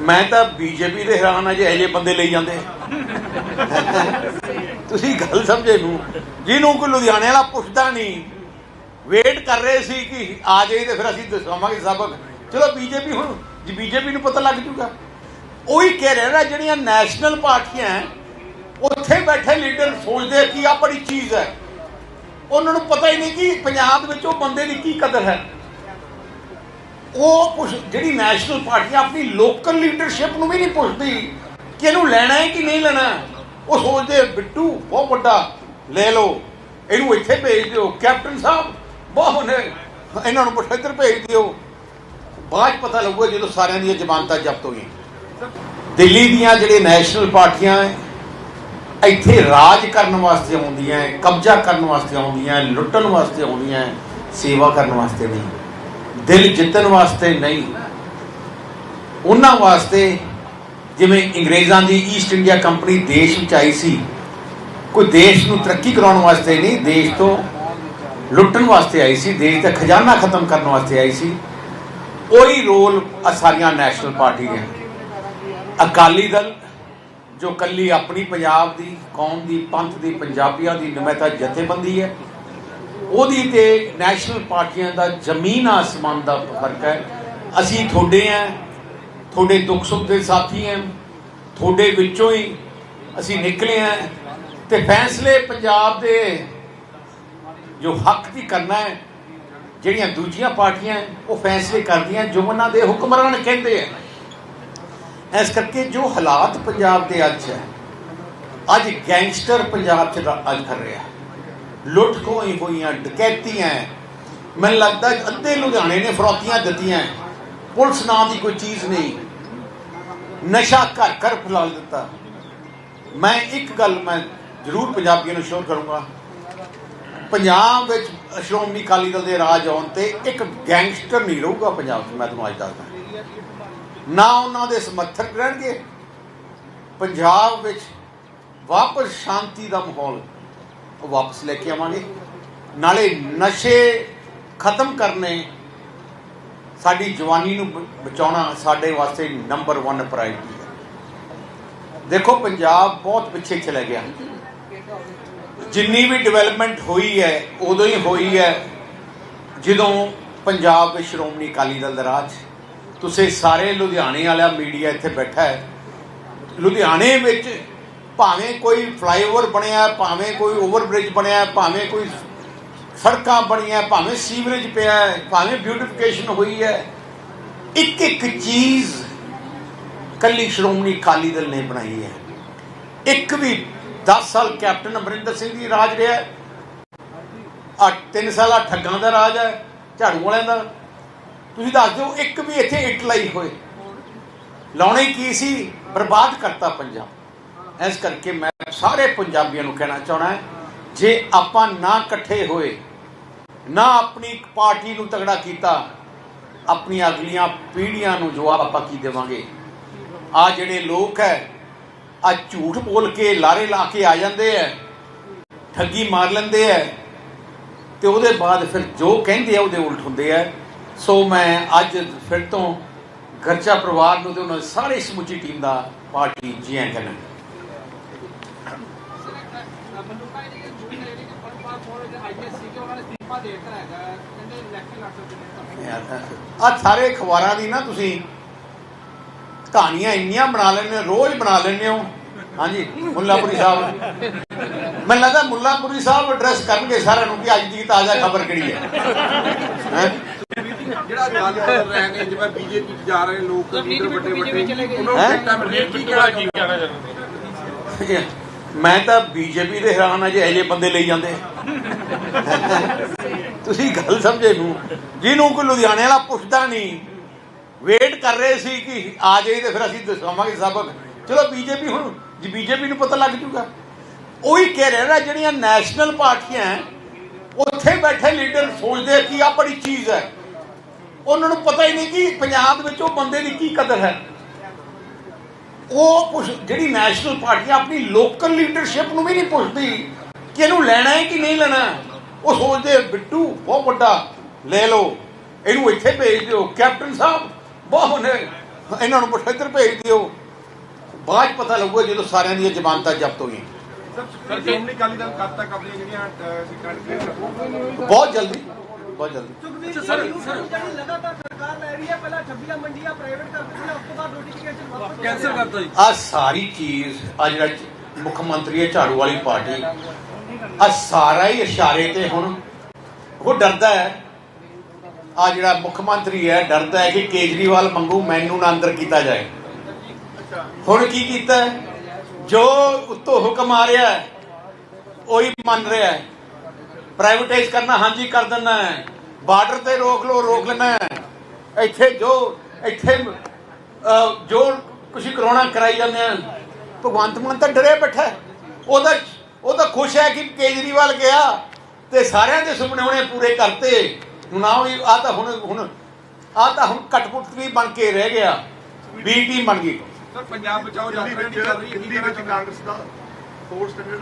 ਮੈਂ ਤਾਂ ਬੀਜੇਪੀ ਦੇ ਹੈਰਾਨ ਆ ਜੇ ਇਹੋ ਜਿਹੇ ਬੰਦੇ ਲਈ ਜਾਂਦੇ। ਤੁਸੀਂ ਗੱਲ ਸਮਝੇ ਨੂੰ। ਜਿਹਨੂੰ ਕੋਈ ਲੁਧਿਆਣੇ ਵਾਲਾ ਪੁੱਛਦਾ ਨਹੀਂ। ਵੇਟ ਕਰ ਰਹੇ ਸੀ ਕਿ ਆ ਜਾਈ ਤੇ ਫਿਰ ਅਸੀਂ ਦਸਾਵਾਂਗੇ ਸਬਕ। ਚਲੋ ਬੀਜੇਪੀ ਹੁਣ ਜੀ ਬੀਜੇਪੀ ਨੂੰ ਪਤਾ ਲੱਗ ਜੂਗਾ। ਉਹੀ ਕਹਿ ਰਿਹਾ ਨਾ ਜਿਹੜੀਆਂ ਨੈਸ਼ਨਲ ਪਾਰਟੀਆਂ ਉੱਥੇ ਬੈਠੇ ਲੀਡਰ ਸੋਚਦੇ ਆ ਕਿ ਆ ਬੜੀ ਚੀਜ਼ ਹੈ ਉਹਨਾਂ ਨੂੰ ਪਤਾ ਹੀ ਨਹੀਂ ਕਿ ਪੰਜਾਬ ਵਿੱਚ ਉਹ ਬੰਦੇ ਦੀ ਕੀ ਕਦਰ ਹੈ। ਉਹ ਪੁੱਛ, ਜਿਹੜੀ ਨੈਸ਼ਨਲ ਪਾਰਟੀ ਆਪਣੀ ਲੋਕਲ ਲੀਡਰਸ਼ਿਪ ਨੂੰ ਵੀ ਨਹੀਂ ਪੁੱਛਦੀ ਕਿ ਇਹਨੂੰ ਲੈਣਾ ਹੈ ਕਿ ਨਹੀਂ ਲੈਣਾ। ਉਹ ਸੋਚਦੇ ਬਿੱਟੂ, ਬਹੁਤ ਵੱਡਾ, ਲੈ ਲਓ। ਇਹਨੂੰ ਇੱਥੇ ਭੇਜ ਦਿਓ। ਕੈਪਟਨ ਸਾਹਿਬ, ਬਹੁਤ ਨੇ। ਇਹਨਾਂ ਨੂੰ ਪੁੱਛ, ਇੱਧਰ ਭੇਜ ਦਿਓ। ਬਾਅਦ 'ਚ ਪਤਾ ਲੱਗੂਗਾ ਜਦੋਂ ਸਾਰਿਆਂ ਦੀਆਂ ਜ਼ਮਾਨਤਾਂ ਜ਼ਬਤ ਹੋਈਆਂ ਦਿੱਲੀ ਦੀਆਂ ਜਿਹੜੇ ਨੈਸ਼ਨਲ ਪਾਰਟੀਆਂ ਇੱਥੇ ਰਾਜ ਕਰਨ ਵਾਸਤੇ ਆਉਂਦੀਆਂ ਕਬਜ਼ਾ ਕਰਨ ਵਾਸਤੇ ਆਉਂਦੀਆਂ ਲੁੱਟਣ ਵਾਸਤੇ ਆਉਂਦੀਆਂ ਸੇਵਾ ਕਰਨ ਵਾਸਤੇ ਨਹੀਂ। ਦਿਲ ਜਿੱਤਣ ਵਾਸਤੇ ਨਹੀਂ। ਉਹਨਾਂ ਵਾਸਤੇ ਜਿਵੇਂ ਅੰਗਰੇਜ਼ਾਂ ਦੀ ਈਸਟ ਇੰਡੀਆ ਕੰਪਨੀ ਦੇਸ਼ ਵਿੱਚ ਆਈ ਸੀ, ਕੋਈ ਦੇਸ਼ ਨੂੰ ਤਰੱਕੀ ਕਰਾਉਣ ਵਾਸਤੇ ਨਹੀਂ, ਦੇਸ਼ ਤੋਂ ਲੁੱਟਣ ਵਾਸਤੇ ਆਈ ਸੀ, ਦੇਸ਼ ਦਾ ਖਜ਼ਾਨਾ ਖਤਮ ਕਰਨ ਵਾਸਤੇ ਆਈ ਸੀ। ਉਹੀ ਰੋਲ ਸਾਰੀਆਂ ਨੈਸ਼ਨਲ ਪਾਰਟੀ ਹੈ ਅਕਾਲੀ ਦਲ, ਜੋ ਕੱਲੀ ਆਪਣੀ ਪੰਜਾਬ ਦੀ, ਕੌਮ ਦੀ, ਪੰਥ ਦੀ, ਪੰਜਾਬੀਆਂ ਦੀ ਨਮੈਤਾ ਜਥੇਬੰਦੀ ਹੈ ਉਹਦੀ ਤੇ ਨੈਸ਼ਨਲ ਪਾਰਟੀਆਂ ਦਾ ਜ਼ਮੀਨ ਆਸਮਾਨ ਦਾ ਫ਼ਰਕ ਹੈ। ਅਸੀਂ ਤੁਹਾਡੇ ਆ ਤੁਹਾਡੇ ਦੁੱਖ ਸੁੱਖ ਦੇ ਸਾਥੀ ਹਾਂ, ਤੁਹਾਡੇ ਵਿੱਚੋਂ ਹੀ ਅਸੀਂ ਨਿਕਲੇ ਆ ਤੇ ਫੈਸਲੇ ਪੰਜਾਬ ਦੇ ਜੋ ਹੱਕ ਦੀ ਕਰਨਾ ਹੈ, ਜਿਹੜੀਆਂ ਦੂਜੀਆਂ ਪਾਰਟੀਆਂ ਉਹ ਫੈਸਲੇ ਕਰਦੀਆਂ, ਜੋ ਉਹਨਾਂ ਦੇ ਹੁਕਮਰਾਨ ਕਹਿੰਦੇ ਆ ਇਸ ਕਰਕੇ ਜੋ ਹਾਲਾਤ ਪੰਜਾਬ ਦੇ ਅੱਜ ਹੈ, ਅੱਜ ਗੈਂਗਸਟਰ ਪੰਜਾਬ 'ਚ ਅੱਜ ਕਰ ਰਿਹਾ ਲੁੱਟ ਖੋਈ ਹੋਈਆਂ, ਡਕੈਤੀਆਂ ਮੈਨੂੰ ਲੱਗਦਾ ਅੱਧੇ ਲੁਧਿਆਣੇ ਨੇ ਫਰੋਤੀਆਂ ਦਿੱਤੀਆਂ ਪੁਲਿਸ ਨਾਂ ਦੀ ਕੋਈ ਚੀਜ਼ ਨਹੀਂ। ਨਸ਼ਾ ਘਰ ਘਰ ਫੈਲਾ ਦਿੱਤਾ। ਮੈਂ ਇੱਕ ਗੱਲ ਮੈਂ ਜ਼ਰੂਰ ਪੰਜਾਬੀਆਂ ਨੂੰ ਸ਼ੋਰ ਕਰੂੰਗਾ। ਪੰਜਾਬ ਵਿੱਚ ਸ਼੍ਰੋਮਣੀ ਅਕਾਲੀ ਦਲ ਦੇ ਰਾਜ ਆਉਣ ਤੇ ਇੱਕ ਗੈਂਗਸਟਰ ਨਹੀਂ ਰਹੂਗਾ ਪੰਜਾਬ 'ਚ, ਮੈਂ ਤੁਹਾਨੂੰ ਅੱਜ ਦੱਸਦਾ। ਨਾ ਉਹਨਾਂ ਦੇ ਸਮਰਥਕ ਰਹਿਣਗੇ। ਪੰਜਾਬ ਵਿੱਚ ਵਾਪਸ ਸ਼ਾਂਤੀ ਦਾ ਮਾਹੌਲ ਉਹ ਵਾਪਸ ਲੈ ਕੇ ਆਵਾਂਗੇ। ਨਾਲੇ ਨਸ਼ੇ ਖਤਮ ਕਰਨੇ ਸਾਡੀ ਜਵਾਨੀ ਨੂੰ ਬਚਾਉਣਾ ਸਾਡੇ ਵਾਸਤੇ ਨੰਬਰ 1 ਪ੍ਰਾਇੋਰਟੀ ਹੈ। ਦੇਖੋ, ਪੰਜਾਬ ਬਹੁਤ ਪਿੱਛੇ ਚਲਾ ਗਿਆ। ਜਿੰਨੀ ਵੀ ਡਿਵੈਲਪਮੈਂਟ ਹੋਈ ਹੈ, ਉਦੋਂ ਹੀ ਹੋਈ ਹੈ। ਜਦੋਂ ਪੰਜਾਬ ਵਿੱਚ ਸ਼੍ਰੋਮਣੀ ਅਕਾਲੀ ਦਲ ਦਾ ਰਾਜ, ਤੁਸੀਂ ਸਾਰੇ ਲੁਧਿਆਣੇ ਵਾਲਾ ਮੀਡੀਆ ਇੱਥੇ ਬੈਠਾ ਹੈ। ਲੁਧਿਆਣੇ ਵਿੱਚ ਭਾਵੇਂ ਕੋਈ ਫਲਾਈਓਵਰ ਬਣਿਆ, ਭਾਵੇਂ ਕੋਈ ਓਵਰਬ੍ਰਿਜ ਬਣਿਆ, ਭਾਵੇਂ ਕੋਈ ਸੜਕਾਂ ਬਣੀਆਂ, ਭਾਵੇਂ ਸੀਵਰੇਜ ਪਿਆ ਭਾਵੇਂ ਬਿਊਟੀਫਿਕੇਸ਼ਨ ਹੋਈ ਹੈ ਇੱਕ ਇੱਕ ਚੀਜ਼ ਕੱਲੀ ਸ਼੍ਰੋਮਣੀ ਅਕਾਲੀ ਦਲ ਨੇ ਬਣਾਈ ਹੈ। ਇੱਕ ਵੀ 10 ਸਾਲ ਕੈਪਟਨ ਅਮਰਿੰਦਰ ਸਿੰਘ ਦੀ ਰਾਜ ਰਿਹਾ ਆ 3 ਸਾਲ ਆ ਠੱਗਾਂ ਦਾ ਰਾਜ ਹੈ, ਝਾੜੂ ਵਾਲਿਆਂ ਦਾ। ਤੁਸੀਂ ਦੱਸ ਦਿਓ, ਇੱਕ ਵੀ ਇੱਥੇ ਇਟਲਾਈ ਹੋਏ। ਲਾਉਣੇ ਕੀ ਸੀ? ਬਰਬਾਦ ਕਰਤਾ ਪੰਜਾਬ। ਇਸ ਕਰਕੇ ਮੈਂ ਸਾਰੇ ਪੰਜਾਬੀਆਂ ਨੂੰ ਕਹਿਣਾ ਚਾਹਣਾ ਜੇ ਆਪਾਂ ਨਾ ਇਕੱਠੇ ਹੋਏ, ਨਾ ਆਪਣੀ ਪਾਰਟੀ ਨੂੰ ਤਗੜਾ ਕੀਤਾ ਆਪਣੀਆਂ ਅਗਲੀਆਂ ਪੀੜ੍ਹੀਆਂ ਨੂੰ ਜਵਾਬ ਆਪਾਂ ਕੀ ਦੇਵਾਂਗੇ? ਆ ਜਿਹੜੇ ਲੋਕ ਹੈ, ਆ ਝੂਠ ਬੋਲ ਕੇ ਲਾਰੇ ਲਾ ਕੇ ਆ ਜਾਂਦੇ ਐ ਠੱਗੀ ਮਾਰ ਲੈਂਦੇ ਐ ਤੇ ਉਹਦੇ ਬਾਅਦ ਫਿਰ ਜੋ ਕਹਿੰਦੇ ਆ ਉਹਦੇ ਉਲਟ ਹੁੰਦੇ ਆ ਸੋ ਮੈਂ ਅੱਜ ਫਿਰ ਤੋਂ ਗਰਚਾ ਪਰਿਵਾਰ ਨੂੰ ਤੇ ਉਹਨਾਂ ਦੀ ਸਾਰੀ ਸਮੁੱਚੀ ਟੀਮ ਦਾ ਪਾਰਟੀ ਜੀ ਆਇਆਂ ਕਹਿੰਦਾ ਮਨੁੱਖਾ ਜਿਹੜੀ ਜੂਨ ਨੇ ਜਿਹੜੀ ਪਰਪਾ ਫੋਰ ਦੇ ਆਈਐਸ ਸੀ ਕਿ ਉਹਨਾਂ ਨੇ ਦੀਪਾ ਦੇ ਦਿੱਤਾ ਹੈਗਾ ਕਹਿੰਦੇ ਇਲੈਕਸ਼ਨ ਲੜ ਸਕਦੇ ਨੇ ਆ ਸਾਰੇ ਅਖਬਾਰਾਂ ਦੀ ਨਾ ਤੁਸੀਂ ਕਹਾਣੀਆਂ ਇੰਨੀਆਂ ਬਣਾ ਲੈਂਦੇ ਹੋ ਰੋਜ਼ ਬਣਾ ਲੈਂਦੇ ਹੋ ਹਾਂਜੀ ਮੁੱਲਾਪੁਰੀ ਸਾਹਿਬ ਮੈਨੂੰ ਲੱਗਦਾ ਮੁੱਲਾਪੁਰੀ ਸਾਹਿਬ ਐਡਰੈਸ ਕਰਨਗੇ ਸਾਰਿਆਂ ਨੂੰ ਕਿ ਅੱਜ ਦੀ ਤਾਜ਼ਾ ਖਬਰ ਕਿਹੜੀ ਹੈ ਹੈਂ? ਜਿਹੜਾ ਗੱਲ ਕਰ ਰਹੇ ਨੇ ਜਿਵੇਂ ਬੀਜੇਪੀ ਚ ਜਾ ਰਹੇ ਲੋਕ ਲੀਡਰ ਵੱਡੇ ਵੱਡੇ ਚਲੇ ਗਏ। ਉਹਨਾਂ ਨੂੰ ਹੈਂ? ਟਿਕਟਾਂ ਮਿਲੀਆਂ ਕੀ ਕਹਿਣਾ ਕੀ ਕਹਿਣਾ ਚਾਹੁੰਦੇ ਮੈਂ ਤਾਂ ਬੀਜੇਪੀ ਦੇ ਹੈਰਾਨ ਆ ਜੇ ਇਹੋ ਜਿਹੇ ਬੰਦੇ ਲਈ ਜਾਂਦੇ। ਤੁਸੀਂ ਗੱਲ ਸਮਝੇ ਨੂੰ। ਜਿਹਨੂੰ ਕੋਈ ਲੁਧਿਆਣੇ ਵਾਲਾ ਪੁੱਛਦਾ ਨਹੀਂ। ਵੇਟ ਕਰ ਰਹੇ ਸੀ ਕਿ ਆ ਜਾਈ ਤੇ ਫਿਰ ਅਸੀਂ ਦਸਾਵਾਂਗੇ ਸਬਕ ਚਲੋ ਬੀਜੇਪੀ ਹੁਣ, ਜੀ ਬੀਜੇਪੀ ਨੂੰ ਪਤਾ ਲੱਗ ਜੂਗਾ। ਉਹੀ ਕਹਿ ਰਿਹਾ ਨਾ, ਜਿਹੜੀਆਂ ਨੈਸ਼ਨਲ ਪਾਰਟੀਆਂ ਉੱਥੇ ਬੈਠੇ ਲੀਡਰ ਸੋਚਦੇ ਕਿ ਆ ਬੜੀ ਚੀਜ਼ ਹੈ ਉਹਨਾਂ ਨੂੰ ਪਤਾ ਹੀ ਨਹੀਂ ਕਿ ਪੰਜਾਬ ਵਿੱਚ ਉਹ ਬੰਦੇ ਦੀ ਕੀ ਕਦਰ ਹੈ। ਉਹ ਪੁੱਛ ਜਿਹੜੀ ਨੈਸ਼ਨਲ ਪਾਰਟੀ ਆਪਣੀ ਲੋਕਲ ਲੀਡਰਸ਼ਿਪ ਨੂੰ ਵੀ ਨਹੀਂ ਪੁੱਛਦੀ ਕਿ ਇਹਨੂੰ ਲੈਣਾ ਹੈ ਕਿ ਨਹੀਂ ਲੈਣਾ ਉਹ ਸੋਚਦੇ ਬਿੱਟੂ ਬਹੁਤ ਵੱਡਾ ਲੈ ਲਓ ਇਹਨੂੰ ਇੱਥੇ ਭੇਜ ਦਿਓ ਕੈਪਟਨ ਸਾਹਿਬ ਬਹੁਤ ਨੇ ਇਹਨਾਂ ਨੂੰ ਪੁੱਛ ਭੇਜ ਦਿਓ ਬਾਅਦ 'ਚ ਪਤਾ ਲੱਗੂਗਾ ਜਦੋਂ ਸਾਰਿਆਂ ਦੀਆਂ ਜ਼ਮਾਨਤਾਂ ਜ਼ਬਤ ਹੋਈਆਂ ਬਹੁਤ ਜਲਦੀ ਬਹੁਤ ਜਲਦੀ। ਸੁਖਬੀਰ ਜੀ ਜਿਹੜੀ ਲਗਾਤਾਰ ਸਰਕਾਰ ਲੈ ਰਹੀ ਹੈ ਪਹਿਲਾਂ 26 ਮੰਡੀਆਂ ਪ੍ਰਾਈਵੇਟ ਕਰ ਦਿੱਤੀਆਂ ਉਸ ਤੋਂ ਬਾਅਦ ਨੋਟੀਫਿਕੇਸ਼ਨ ਵਾਪਸ ਕੈਂਸਲ ਕਰਤਾ ਜੀ। ਆ ਸਾਰੀ ਚੀਜ਼ ਆ ਜਿਹੜਾ ਚ- ਮੁੱਖ ਮੰਤਰੀ ਹੈ ਝਾੜੂ ਵਾਲੀ ਪਾਰਟੀ ਆ ਸਾਰਾ ਹੀ ਇਸ਼ਾਰੇ ਤੇ ਹੁਣ ਉਹ ਡਰਦਾ ਹੈ। ਆ ਜਿਹੜਾ ਮੁੱਖ ਮੰਤਰੀ ਹੈ ਡਰਦਾ ਹੈ ਕਿ ਕੇਜਰੀਵਾਲ ਮੰਗੂ ਮੈਨੂੰ ਨਾ ਅੰਦਰ ਕੀਤਾ ਜਾਏ। ਹੁਣ ਕੀ ਕੀਤਾ? ਜੋ ਉੱਤੋਂ ਹੁਕਮ ਆ ਰਿਹਾ ਹੈ ਉਹੀ ਮੰਨ ਰਿਹਾ ਹੈ। ਪ੍ਰਾਈਵੇਟਾਈਜ਼ ਕਰਨਾ ਹਾਂਜੀ ਕਰ ਹੈ। ਬਾਰਡਰ ਤੇ ਰੋਕ ਲੋ ਰੋਕ ਲੈਣਾ ਇੱਥੇ ਜੋ ਇੱਥੇ ਜੋ ਕੁਛ ਕਰਾਉਣਾ ਕਰਾਈ ਜਾਂਦੇ ਆ ਭਗਵੰਤ ਮਾਨ ਤਾਂ ਡਰੇ ਬੈਠਾ। ਉਹਦਾ ਉਹ ਤਾਂ ਖੁਸ਼ ਹੈ ਕਿ ਕੇਜਰੀਵਾਲ ਗਿਆ ਤੇ ਸਾਰਿਆਂ ਦੇ ਸੁਪਨੇ ਉਹਨੇ ਪੂਰੇ ਕਰਤੇ। ਹੁਣ ਆ ਵੀ ਆ ਤਾਂ ਹੁਣ ਹੁਣ ਆ ਤਾਂ ਹੁਣ ਕਟਪੁੱਟ ਵੀ ਬਣ ਕੇ ਰਹਿ ਗਿਆ। ਬੀ ਟੀਮ ਬਣ ਗਈ। ਸਰ ਪੰਜਾਬ ਬਚਾਓ ਯਾਤਰਾ ਜਿਹੜੀ ਚੱਲ ਰਹੀ ਦਿੱਲੀ ਵਿੱਚ ਕਾਂਗਰਸ ਦਾ ਫੋਰ ਸਟੈਂਡਰਡ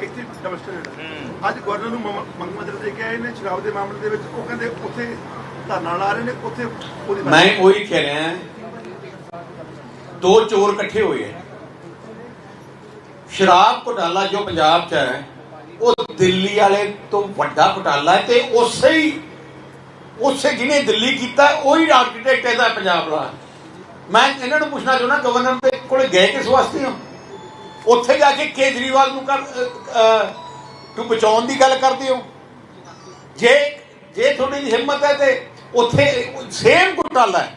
ਇੱਥੇ ਆ ਅੱਜ ਗਵਰਨਰ ਨੂੰ ਮੰਗ ਮੰਦਰ ਦੇ ਕੇ ਆਏ ਨੇ ਸ਼ਰਾਬ ਦੇ ਮਾਮਲੇ ਦੇ ਵਿੱਚ। ਉਹ ਕਹਿੰਦੇ ਉੱਥੇ ਧਰਨਾ ਲਾ ਰਹੇ ਨੇ ਉੱਥੇ ਉਹਦੀ ਮੈਂ ਉਹੀ ਕਹਿ ਰਿਹਾ ਦੋ ਚੋਰ ਇਕੱਠੇ ਹੋਏ ਹੈ ਸ਼ਰਾਬ ਘੁਟਾਲਾ ਜੋ ਪੰਜਾਬ 'ਚ ਹੈ ਉਹ ਦਿੱਲੀ ਵਾਲੇ ਤੋਂ ਵੱਡਾ ਘੁਟਾਲਾ ਹੈ ਤੇ ਉਸੇ ਹੀ ਉਸੇ ਜਿਹਨੇ ਦਿੱਲੀ ਕੀਤਾ ਉਹੀ ਆਰਕੀਟੈਕਟ ਇਹਦਾ ਪੰਜਾਬ ਦਾ। ਮੈਂ ਇਹਨਾਂ ਨੂੰ ਪੁੱਛਣਾ ਚਾਹੁੰਦਾ ਗਵਰਨਰ ਦੇ ਕੋਲੇ ਗਏ ਕਿਸ ਵਾਸਤੇ ਹੋ? ਉੱਥੇ ਜਾ ਕੇ ਕੇਜਰੀਵਾਲ ਨੂੰ ਕਰ ਤੂੰ ਬਚਾਉਣ ਦੀ ਗੱਲ ਕਰਦੇ ਹੋ। ਜੇ ਜੇ ਤੁਹਾਡੀ ਦੀ ਹਿੰਮਤ ਹੈ ਤੇ ਉੱਥੇ ਸੇਮ ਘੁਟਾਲਾ ਹੈ।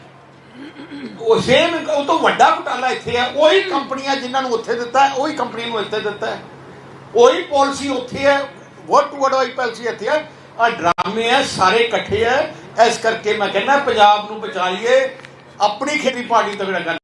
ਉਹ ਸੇਮ, ਉਹ ਤੋਂ ਵੱਡਾ ਘੁਟਾਲਾ ਇੱਥੇ ਹੈ। ਉਹੀ ਕੰਪਨੀਆਂ ਜਿਨ੍ਹਾਂ ਨੂੰ ਉੱਥੇ ਦਿੱਤਾ ਹੈ, ਉਹੀ ਕੰਪਨੀ ਨੂੰ ਇੱਥੇ ਦਿੱਤਾ ਹੈ। ਉਹੀ ਪਾਲਿਸੀ ਉੱਥੇ ਹੈ ਵਰਡ ਟੂ ਵਰਡ ਉਹੀ ਪਾਲਿਸੀ ਇੱਥੇ ਹੈ। ਆ ਡਰਾਮੇ ਹੈ, ਸਾਰੇ ਇਕੱਠੇ ਹੈ। ਇਸ ਕਰਕੇ ਮੈਂ ਕਹਿੰਦਾ, ਪੰਜਾਬ ਨੂੰ ਬਚਾਈਏ, ਆਪਣੀ ਖੇਤੀ ਪਾਰਟੀ ਤਗੜਾ ਕਰ